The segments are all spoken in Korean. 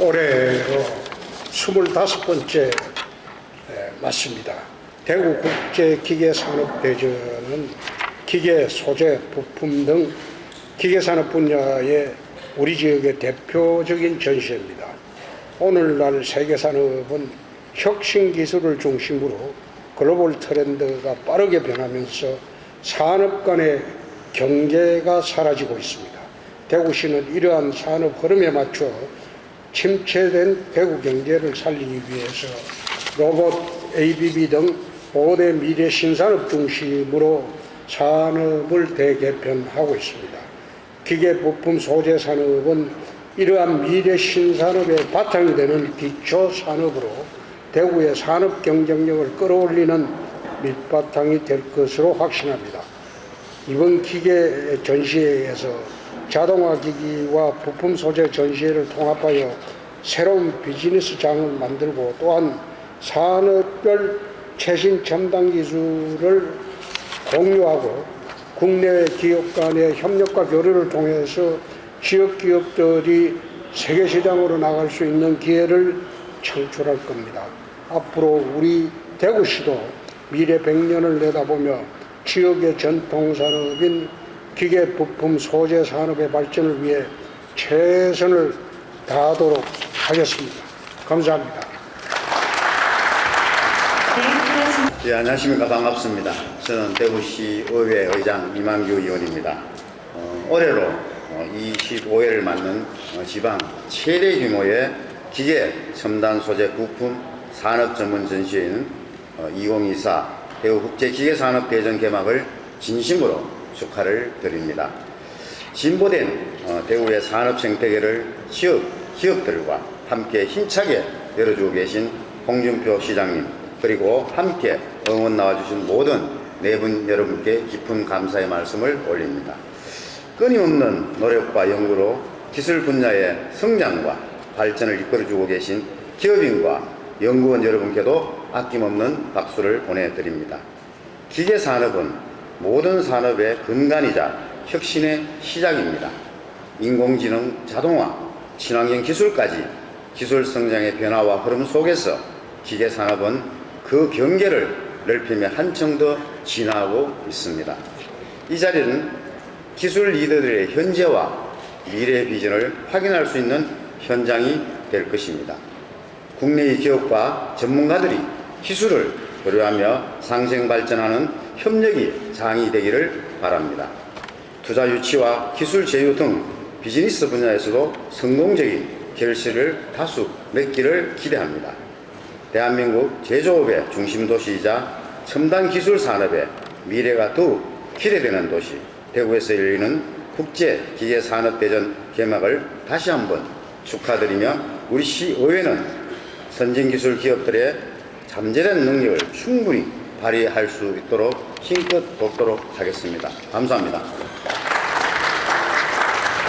올해로 25번째 맞습니다. 대구 국제 기계 산업 대전은 기계, 소재, 부품 등 기계 산업 분야의 우리 지역의 대표적인 전시회입니다. 오늘날 세계 산업은 혁신 기술을 중심으로 글로벌 트렌드가 빠르게 변하면서 산업 간의 경계가 사라지고 있습니다. 대구시는 이러한 산업 흐름에 맞춰 침체된 대구 경제를 살리기 위해서 로봇, ABB 등 5대 미래 신산업 중심으로 산업을 대개편하고 있습니다. 기계 부품 소재 산업은 이러한 미래 신산업의 바탕이 되는 기초 산업으로 대구의 산업 경쟁력을 끌어올리는 밑바탕이 될 것으로 확신합니다. 이번 기계 전시회에서 자동화 기기와 부품 소재 전시회를 통합하여 새로운 비즈니스 장을 만들고 또한 산업별 최신 첨단 기술을 공유하고 국내 기업 간의 협력과 교류를 통해서 지역 기업들이 세계 시장으로 나갈 수 있는 기회를 창출할 겁니다. 앞으로 우리 대구시도 미래 100년을 내다보며 지역의 전통 산업인 기계 부품 소재 산업의 발전을 위해 최선을 다하도록 하겠습니다. 감사합니다. 예, 안녕하십니까. 반갑습니다. 저는 대구시 의회 의장 이만규 의원입니다. 어, 올해로 어, 25회를 맞는 어, 지방 최대 규모의 기계 첨단 소재 부품 산업 전문 전시회인 어, 2024 대구 국제 기계 산업 대전 개막을 진심으로 축하를 드립니다. 진보된 어, 대구의 산업 생태계를 지역 기업들과 함께 힘차게 열어주고 계신 홍준표 시장님 그리고 함께 응원 나와주신 모든 네분 여러분께 깊은 감사의 말씀을 올립니다. 끊임없는 노력과 연구로 기술 분야의 성장과 발전을 이끌어주고 계신 기업인과 연구원 여러분께도 아낌없는 박수를 보내드립니다. 기계 산업은 모든 산업의 근간이자 혁신의 시작입니다. 인공지능, 자동화, 친환경 기술까지 기술 성장의 변화와 흐름 속에서 기계 산업은 그 경계를 넓히며 한층 더 진화하고 있습니다. 이 자리는 기술 리더들의 현재와 미래 비전을 확인할 수 있는 현장이 될 것입니다. 국내의 기업과 전문가들이 기술을 교류하며 상생 발전하는 협력이 장이 되기를 바랍니다. 투자 유치와 기술 제휴 등 비즈니스 분야에서도 성공적인 결실을 다수 맺기를 기대합니다. 대한민국 제조업의 중심 도시이자 첨단 기술 산업의 미래가 더욱 기대되는 도시 대구에서 열리는 국제 기계 산업 대전 개막을 다시 한번 축하드리며 우리 시의회는 선진 기술 기업들의 잠재된 능력을 충분히 발휘할 수 있도록 힘껏 돕도록 하겠습니다. 감사합니다.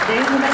네.